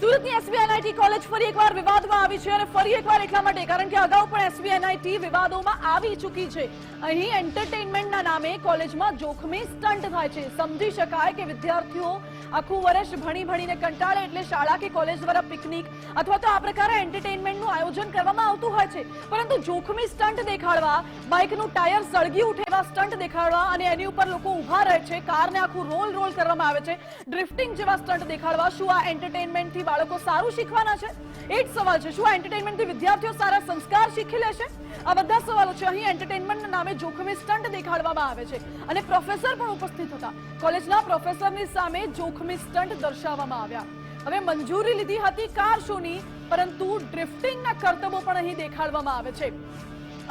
સુરતની એસબીઆઈટી કોલેજ ફરી એકવાર વિવાદમાં આવી છે અને ફરી એકવાર એટલા માટે કારણ કે અગાઉ પણ એસબીઆઈટી વિવાદોમાં આવી ચૂકી છે. અહીં એન્ટરટેનમેન્ટના નામે કોલેજમાં જોખમી સ્ટન્ટ થાય છે. સમજી શકાય કે વિદ્યાર્થીઓ આખું વર્ષ ભણી ભણીને કંટાળે એટલે શાળા કે કોલેજ દ્વારા પિકનિક અથવા તો આ પ્રકારે એન્ટરટેનમેન્ટનું આયોજન કરવામાં આવતું હોય છે. પરંતુ જોખમી સ્ટન્ટ દેખાડવા બાઇકનું ટાયર સળગી ઉઠે એવા સ્ટન્ટ દેખાડવા અને એની ઉપર લોકો ઊભા રહે છે. કારને આખું રોલ રોલ કરવામાં આવે છે. ડ્રિફ્ટિંગ જેવા સ્ટન્ટ દેખાડવા શું આ એન્ટરટેનમેન્ટથી બાળકો સારું શીખવાના છે? એ જ સવાલ છે, શું આ એન્ટરટેનમેન્ટથી વિદ્યાર્થીઓ સારા સંસ્કાર શીખી લેશે આ બધા સવાલો છે, અહીં એન્ટરટેનમેન્ટના નામે જોખમી સ્ટન્ટ દેખાડવામાં આવે છે અને પ્રોફેસર પણ ઉપસ્થિત હતા. કોલેજના પ્રોફેસરની સામે જોખમી સ્ટન્ટ દર્શાવવામાં આવ્યા. હવે મંજૂરી લીધી હતી કાર શોની, પરંતુ ડ્રિફ્ટિંગના કરતબો પણ અહીં દેખાડવામાં આવે છે.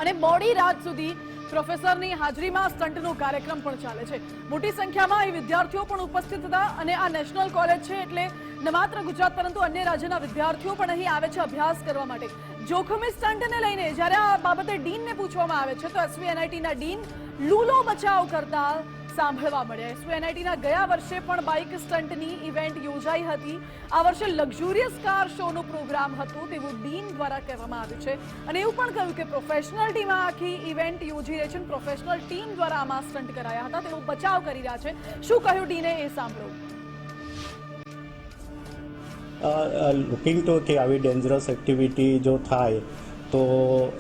અને મોડી રાત સુધી પ્રોફેસરની હાજરીમાં સ્ટન્ટનો કાર્યક્રમ પણ ચાલે છે. મોટી સંખ્યામાં અહીં વિદ્યાર્થીઓ પણ ઉપસ્થિત હતા અને આ નેશનલ કોલેજ છે એટલે ન માત્ર ગુજરાત પરંતુ અન્ય રાજ્યના વિદ્યાર્થીઓ પણ અહીં આવે છે અભ્યાસ કરવા માટે. જોખમી સ્ટન્ટને લઈને જ્યારે આ બાબતે ડીનને પૂછવામાં આવે છે તો એસવીએનઆઈટીના ડીન લૂલો બચાવ કરતા સાંભળવા મળ્યા. એસવીએનઆઈટીના ગયા વર્ષે પણ બાઇક સ્ટન્ટની ઇવેન્ટ યોજાઈ હતી. આ વર્ષે લક્ઝુરિયસ કાર શોનો પ્રોગ્રામ હતો તેવું ડીન દ્વારા કહેવામાં આવ્યું છે. અને એવું પણ કહ્યું કે પ્રોફેશનલ ટીમ આખી ઇવેન્ટ યોજી રહી છે પ્રોફેશનલ ટીમ દ્વારા આમાં સ્ટન્ટ કરાયા હતા. તેઓ બચાવ કરી રહ્યા છે. શું કહ્યું ડીને એ? સાંભળો. લુકિંગ ટુ કે આવી ડેન્જરસ એક્ટિવિટી જો થાય તો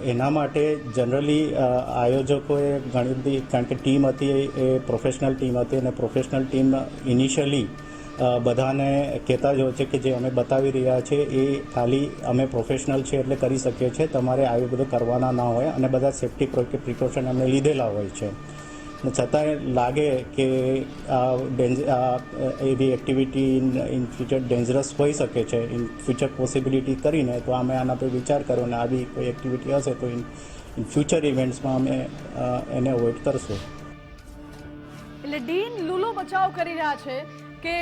એના માટે જનરલી આયોજકોએ ઘણી બધી, કારણ કે ટીમ હતી, એ પ્રોફેશનલ ટીમ હતી અને પ્રોફેશનલ ટીમ ઇનિશિયલી બધાને કહેતા જ હોય છે કે જે અમે બતાવી રહ્યા છે, એ ખાલી અમે પ્રોફેશનલ છે એટલે કરી શકીએ છીએ. તમારે આવી બધું કરવાના ના હોય અને બધા સેફ્ટી પ્રિકોશન અમે લીધેલા હોય છે. છતાંય લાગે કે આ એવી એક્ટિવિટી ઇન ફ્યુચર ડેન્જરસ હોઈ શકે છે. ઇન ફ્યુચર પોસિબિલિટી કરીને તો અમે આના પર વિચાર કર્યો અને આવી કોઈ એક્ટિવિટી હશે તો ઇન ફ્યુચર ઇવેન્ટ્સમાં અમે એને અવોઇડ કરશું. એટલે ડીન લૂલો બચાવ કરી રહ્યા છે કે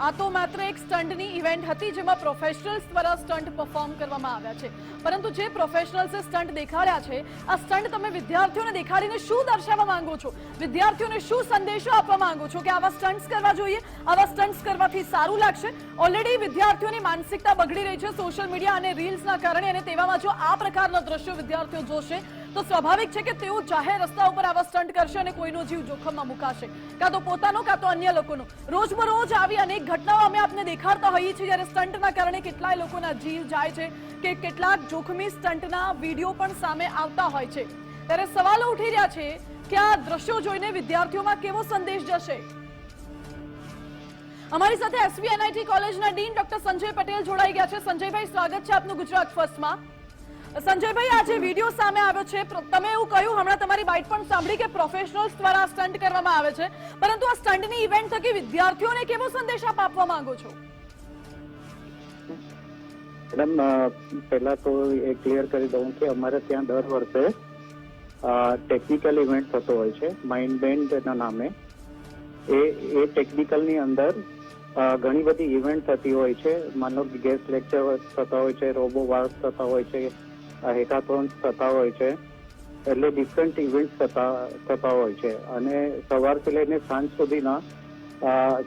આ તો માત્ર એક સ્ટન્ટની ઇવેન્ટ હતી જેમાં પ્રોફેશનલ્સ દ્વારા સ્ટન્ટ પરફોર્મ કરવામાં આવ્યા છે. પરંતુ જે પ્રોફેશનલ્સે સ્ટન્ટ દેખાડ્યા છે, આ સ્ટન્ટ તમે વિદ્યાર્થીઓને દેખાડીને શું દર્શાવવા માંગો છો? વિદ્યાર્થીઓને શું સંદેશો આપવા માંગો છો કે આવા સ્ટન્ટ્સ કરવા જોઈએ? આવા સ્ટન્ટ્સ કરવાથી સારું લાગશે? ઓલરેડી વિદ્યાર્થીઓની માનસિકતા બગડી રહી છે સોશિયલ મીડિયા અને રીલ્સના કારણે અને તેવામાં જો આ પ્રકારના દ્રશ્યો વિદ્યાર્થીઓ જોશે તો સ્વાભાવિક છે કે તેઓ જાહેર રસ્તા ઉપર આવા સ્ટન્ટ કરશે અને કોઈનો જીવ જોખમમાં મુકાશે. કાં તો પોતાનો, કાં તો અન્ય લોકોનો. રોજબરોજ આવી અનેક ઘટનાઓ અમે આપને દેખાડતા હોઈએ છીએ જ્યારે સ્ટન્ટના કારણે કેટલાય લોકોના જીવ જાય છે કે કેટલાક જોખમી સ્ટન્ટના વીડિયો પણ સામે આવતા હોય છે. ત્યારે સવાલો ઉઠી રહ્યા છે કે આ દ્રશ્યો જોઈને વિદ્યાર્થીઓમાં કેવો સંદેશ જશે? અમારી સાથે એસવીએનઆઈટી કોલેજના ડીન ડોક્ટર સંજય પટેલ જોડાઈ ગયા છે. સંજયભાઈ, સ્વાગત છે આપનું ગુજરાત ફર્સ્ટમાં. સંજયભાઈ, આજે વીડિયો સામે આવ્યો છે. તમે એવું કહ્યું, હમણાં તમારી બાઇટ પણ સાંભળી કે પ્રોફેશનલ્સ દ્વારા સ્ટન્ટ કરવામાં આવે છે. પરંતુ આ સ્ટન્ટની ઇવેન્ટ થકી વિદ્યાર્થીઓને કેવો સંદેશ આપ આપવા માંગો છો? મેડમ પહેલા તો એ ક્લિયર કરી દઉં કે અમારે ત્યાં દર વર્ષે ટેકનિકલ ઇવેન્ટ થતો હોય છે માઇન્ડ બેન્ડના નામે. એ એ ટેકનિકલની અંદર ઘણી બધી ઇવેન્ટ થતી હોય છે. માનો ગેસ્ટ લેક્ચર થતા હોય છે, રોબો વાર્સ થતા હોય છે હેકાથોન્સ થતા હોય છે. એટલે ડિફરન્ટ ઇવેન્ટ થતા થતા હોય છે. અને સવારથી લઈને સાંજ સુધીના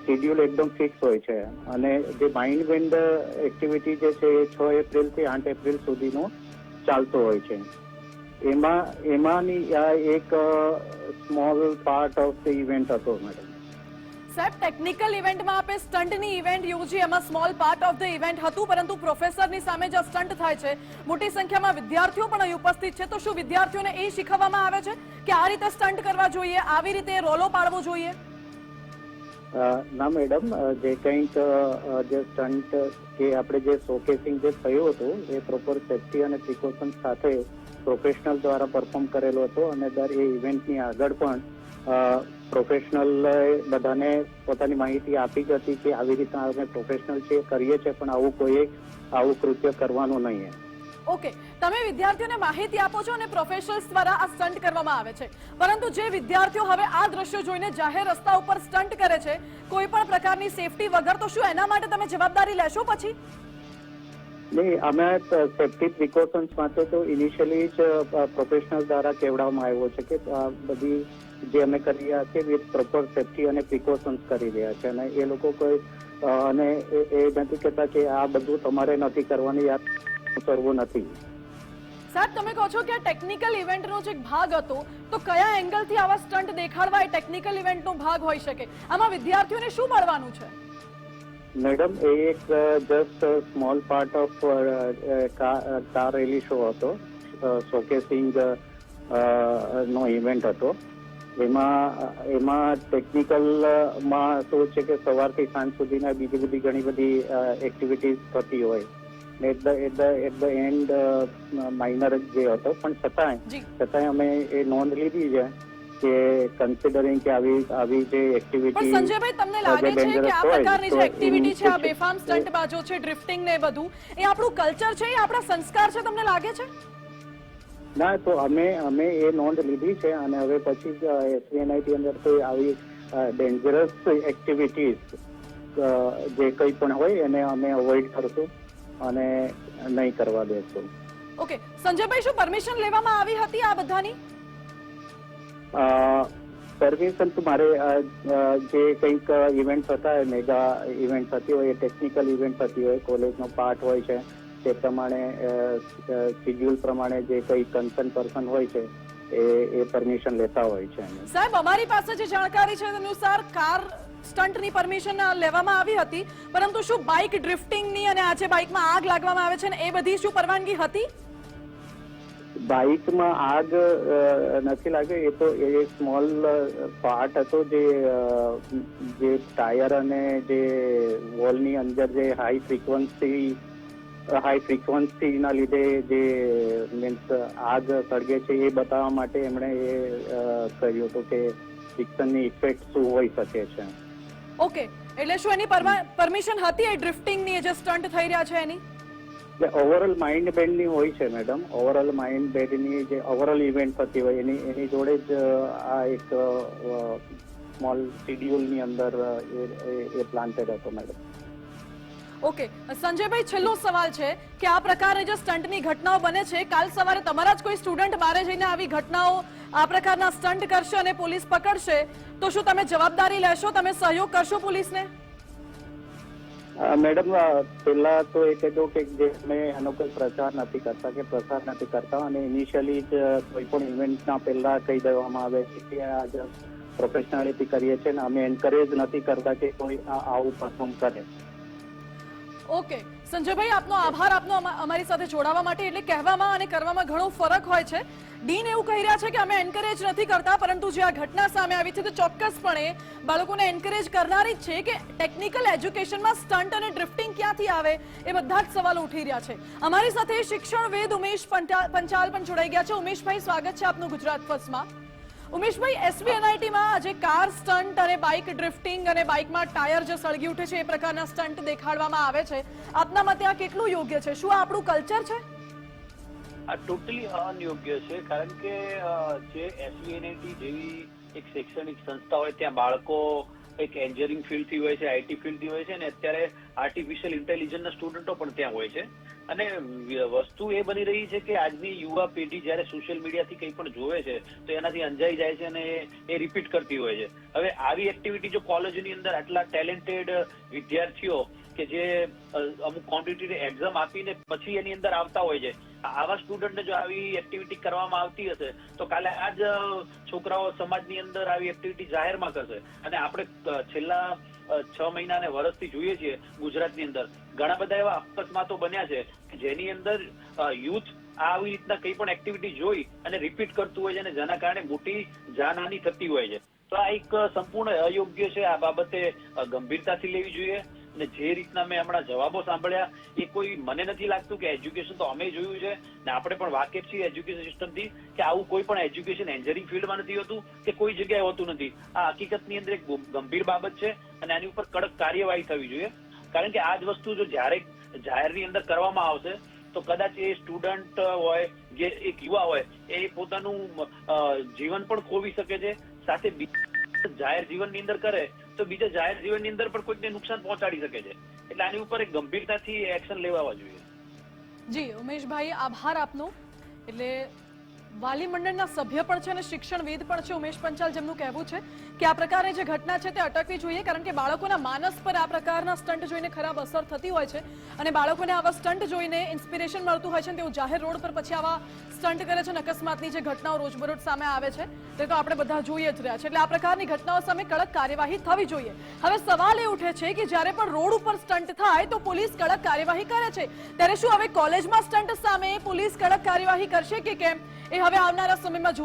શેડ્યુલ એકદમ ફિક્સ હોય છે. અને જે માઇન્ડ બેન્ડ એક્ટિવિટી જે છે એ છ એપ્રિલથી આઠ એપ્રિલ સુધીનો ચાલતો હોય છે. એમાં, એમાંની આ એક small part of the event હતો મેડમ સાહેબ ટેકનિકલ ઇવેન્ટમાં આપણે સ્ટન્ટની ઇવેન્ટ યોજી એમાં small part of the event હતું, પરંતુ પ્રોફેસરની સામે જે સ્ટન્ટ થાય છે. મોટી સંખ્યામાં વિદ્યાર્થીઓ પણ અહીં ઉપસ્થિત છે. તો શું વિદ્યાર્થીઓને એ શીખવવામાં આવે છે કે આ રીતે સ્ટન્ટ કરવા જોઈએ, આવી રીતે રોલો પાડવો જોઈએ? ના મેડમ જે કંઈક જે સ્ટન્ટ કે આપણે જે શોકેસિંગ જે થયું હતું, એ પ્રોપર સેફ્ટી અને પ્રિકોશન સાથે પ્રોફેશનલ દ્વારા પરફોર્મ કરેલો હતો અને દર એ ઇવેન્ટની આગળ પણ પ્રોફેશનલ બધાને પોતાની માહિતી આપી જ હતી કે આવી રીતના અમે પ્રોફેશનલ છે કરીએ છીએ પણ આવું કોઈ આવું કૃત્ય કરવાનું નહીં ઓકે તમે વિદ્યાર્થીઓને માહિતી આપો છો અને પ્રોફેશનલ્સ દ્વારા આ સ્ટન્ટ કરવામાં આવે છે. પરંતુ જે વિદ્યાર્થીઓ હવે આ દ્રશ્યો જોઈને જાહેર રસ્તા ઉપર સ્ટન્ટ કરે છે કોઈ પણ પ્રકારની સેફટી વગર તો શું એના માટે તમે જવાબદારી લેશો પછી? નહીં અમે સેફટી પ્રિકોશન્સ માટે તો ઇનિશિયલી જ પ્રોફેશનલ દ્વારા કહેવડાવવામાં આવ્યો છે કે બધી જે અમે કરી રહ્યા છીએ વિથ પ્રોપર સેફ્ટી અને પ્રિકોશન્સ કરી રહ્યા છે અને એ લોકો કોઈ અને એ નથી કહેતા કે આ બધું તમારે નથી કરવાની યાદ કરવું નથી. સાહેબ તમે કહો છો કે આ ટેકનિકલ ઇવેન્ટનો જે ભાગ હતો. તો કયા એંગલથી આવા સ્ટન્ટ દેખાડવા એ ટેકનિકલ ઇવેન્ટનો ભાગ હોઈ શકે? આમાં વિદ્યાર્થીઓને શું મળવાનું છે? મેડમ એ એક just small part of car rally show હતો. શોકેસિંગ નો ઇવેન્ટ હતો. એમાં એમાં ટેકનિકલમાં શું છે કે સવારથી સાંજ સુધીના બીજી બધી ઘણી બધી એક્ટિવિટીઝ થતી હોય. At the at the at the end minor જે હતો. પણ છતાંય છતાંય અમે એ નોંધ લીધી છે કે કન્સિડરિંગ કે આવી આવી જે એક્ટિવિટી પણ સંજયભાઈ તમને લાગે છે કે આ પ્રકારની જે એક્ટિવિટી છે આ બેફામ સ્ટંટ બાજો છે ડ્રિફ્ટિંગ ને બધું એ આપણું કલ્ચર છે એ આપણા સંસ્કાર છે તમને લાગે છે? ના તો અમે અમે એ નોંધ લીધી છે અને હવે પછી જ એસવીએનઆઈટી અંદર કોઈ આવી ડેન્જરસ એક્ટિવિટીઝ જે કંઈ પણ હોય એને અમે અવોઇડ કરશું અને નહીં કરવા દેશું. ઓકે સંજયભાઈ શું પરમિશન લેવામાં આવી હતી આ બધાની? પરમિશન તો મારે જે કંઈક ઇવેન્ટ હતા મેગા ઇવેન્ટ થતી હોય ટેકનિકલ ઇવેન્ટ થતી હોય કોલેજનો પાર્ટ હોય છે. તે પ્રમાણે શિડ્યુલ પ્રમાણે જે કંઈ કન્સર્ન પર્સન હોય છે એ એ પરમિશન લેતા હોય છે સાહેબ અમારી પાસે જે જાણકારી છે અનુસાર કાર સ્ટન્ટની પરમિશન લેવામાં આવી હતી. પરંતુ શું બાઇક ડ્રિફ્ટિંગની અને આજે બાઇકમાં આગ લાગવામાં આવે છે ને એ બધી શું પરવાનગી હતી? બાઇકમાં આગ નથી લાગ્યો એ તો એ સ્મોલ પાર્ટ હતો જે જે ટાયર અને જે વોલની અંદર જે હાઈ ફ્રીક્વન્સી હાઈ ફ્રિકવન્સીના લીધે જે મીન્સ આગ સળગે છે એ બતાવવા માટે એમણે એ કર્યું હતું કે ફ્રિક્શનની ઇફેક્ટ શું હોઈ શકે છે. ઓકે એટલે શું એની પરમિશન હતી એ ડ્રિફ્ટિંગની જે સ્ટન્ટ થઈ રહ્યા છે એની? એટલે ઓવરઓલ માઇન્ડ બેન્ડની હોય છે મેડમ ઓવરઓલ માઇન્ડ બેન્ડની જે ઓવરઓલ ઇવેન્ટ થતી હોય એની એની જોડે જ આ એક સ્મોલ શિડ્યુલની અંદર એ એ- એ પ્લાન્ટેડ હતો મેડમ ઓકે, સંજયભાઈ, છેલ્લો સવાલ છે કે આ પ્રકારની જે સ્ટન્ટની ઘટનાઓ બને છે, કાલ સવારે તમારા જ કોઈ સ્ટુડન્ટ બારે જઈને આવી ઘટનાઓ આ પ્રકારના સ્ટન્ટ કરશે અને પોલીસ પકડશે, તો શું તમે જવાબદારી લેશો? તમે સહયોગ કરશો પોલીસને? મેડમ પહેલા તો એ કહેતો કે જે અમે એનો કોઈ પ્રચાર નથી કરતા કે પ્રસાર નથી કરતા અને ઇનિશિયલી જ કોઈ પણ ઇવેન્ટના પહેલા કહી દેવામાં આવે છે કે આ પ્રોફેશનાલિટી કરીએ છીએ ને અમે એન્કરેજ નથી કરતા કે કોઈ આવું પરફોર્મ કરે. ઓકે સંજયભાઈ, આપનો આભાર. આપનો અમા- અમારી સાથે જોડાવા માટે એટલે કહેવામાં અને કરવામાં ઘણો ફરક હોય છે. ડીન એવું કહી રહ્યા છે કે અમે એન્કરેજ નથી કરતા, પરંતુ જે આ ઘટના સામે આવી છે, તો ચોક્કસપણે બાળકોને એન્કરેજ કરનારી જ છે કે ટેકનિકલ એજ્યુકેશનમાં સ્ટન્ટ અને ડ્રિફ્ટિંગ ક્યાંથી આવે એ બધા જ સવાલો ઉઠી રહ્યા છે. અમારી સાથે શિક્ષણવેદ ઉમેશ પંટા- પંચાલ પણ જોડાઈ ગયા છે. ઉમેશભાઈ, સ્વાગત છે આપનું ગુજરાત ફર્સ્ટમાં. ઉમેશભાઈ એસબી એનઆઈટીમાં આજે કાર સ્ટન્ટ અને બાઇક ડ્રિફ્ટિંગ અને બાઇકમાં ટાયર જે સળગી ઉઠે છે એ પ્રકારના સ્ટન્ટ દેખાડવામાં આવે છે. આપના મતે આ કેટલું યોગ્ય છે? શું આપણું કલ્ચર છે? આ ટોટલી અનયોગ્ય છે, કારણ કે જે એસવીએનઆઈટી જેવી એક શૈક્ષણિક સંસ્થા હોય, ત્યાં બાળકો એક એન્જિનિયરિંગ ફિલ્ડથી હોય છે આઈટી ફિલ્ડથી હોય છે, અને અત્યારે આર્ટિફિશિયલ ઇન્ટેલિજન્સના સ્ટુડન્ટો પણ ત્યાં હોય છે. અને વસ્તુ એ બની રહી છે કે આજની યુવા પેઢી જ્યારે સોશિયલ મીડિયાથી કંઈ પણ જોવે છે, તો એનાથી અંજાઈ જાય છે અને એ- રિપીટ કરતી હોય છે. હવે આવી એક્ટિવિટી જો કોલેજની અંદર આટલા ટેલેન્ટેડ વિદ્યાર્થીઓ કે જે અમુક કોમ્પિટિટિવ એક્ઝામ આપીને પછી એની અંદર આવતા હોય છે, આવા સ્ટુડન્ટને જો આવી એક્ટિવિટી કરવામાં આવતી હશે, તો કાલે આ જ છોકરાઓ સમાજની અંદર આવી એક્ટિવિટી જાહેરમાં કરશે. અને આપણે છેલ્લા છ મહિના અને વર્ષથી જોઈએ છીએ ગુજરાતની અંદર. ઘણા બધા એવા અકસ્માતો બન્યા છે જેની અંદર યુથ આવી રીતના કંઈ પણ એક્ટિવિટી જોઈ અને રિપીટ કરતું હોય છે અને જેના કારણે મોટી જાનહાની થતી હોય છે. તો આ એક સંપૂર્ણ અયોગ્ય છે. આ બાબતે ગંભીરતાથી લેવી જોઈએ. અને જે રીતના મેં હમણાં જવાબો સાંભળ્યા, એ કોઈ મને નથી લાગતું કે એજ્યુકેશન તો અમે જોયું છે. ને આપણે પણ વાકેફ છીએ એજ્યુકેશન સિસ્ટમથી કે આવું કોઈ પણ એજ્યુકેશન એન્જિનિયરિંગ ફિલ્ડમાં નથી હોતું કે કોઈ જગ્યાએ હોતું નથી. આ હકીકતની અંદર એક ગંભીર બાબત છે અને આની ઉપર કડક કાર્યવાહી થવી જોઈએ. કારણ કે આ જ વસ્તુ જો જ્યારે જાહેરની અંદર કરવામાં આવશે, તો કદાચ એ સ્ટુડન્ટ હોય જે એક યુવા હોય, એ પોતાનું જીવન પણ ખોવી શકે છે. સાથે જાહેર જીવનની અંદર કરે તો બીજા જાહેર જીવનની અંદર પણ કોઈકને નુકસાન પહોંચાડી શકે છે. એટલે આની ઉપર એક ગંભીરતાથી એક્શન લેવા જોઈએ. જી, ઉમેશભાઈ, આભાર આપનો. એટલે વાલી મંડળના સભ્ય પણ છે અને શિક્ષણવિદ પણ છે. ઉમેશ પંચાલ, જેમનું કહેવું છે કે આ પ્રકારની જે ઘટના છે તે અટકવી જોઈએ, કારણ કે બાળકોના માનસ પર આ પ્રકારના સ્ટન્ટ જોઈને ખરાબ અસર થતી હોય છે અને બાળકોને આવા સ્ટન્ટ જોઈને ઇન્સ્પિરેશન મળતું હોય છે અને તેઓ જાહેર રોડ પર પછી આવા સ્ટન્ટ કરે છે અને અકસ્માતની જે ઘટનાઓ રોજબરોજ સામે આવે છે તે તો આપણે બધા જોઈએ જ રહ્યા છે. એટલે આ પ્રકારની ઘટનાઓ સામે કડક કાર્યવાહી થવી જોઈએ. હવે સવાલ એ ઉઠે છે કે જ્યારે પણ રોડ ઉપર સ્ટન્ટ થાય તો પોલીસ કડક કાર્યવાહી કરે છે. ત્યારે શું હવે કોલેજમાં સ્ટન્ટ સામે પોલીસ કડક કાર્યવાહી કરશે કે કેમ? એ હવે આવનારા સમયમાં જોવા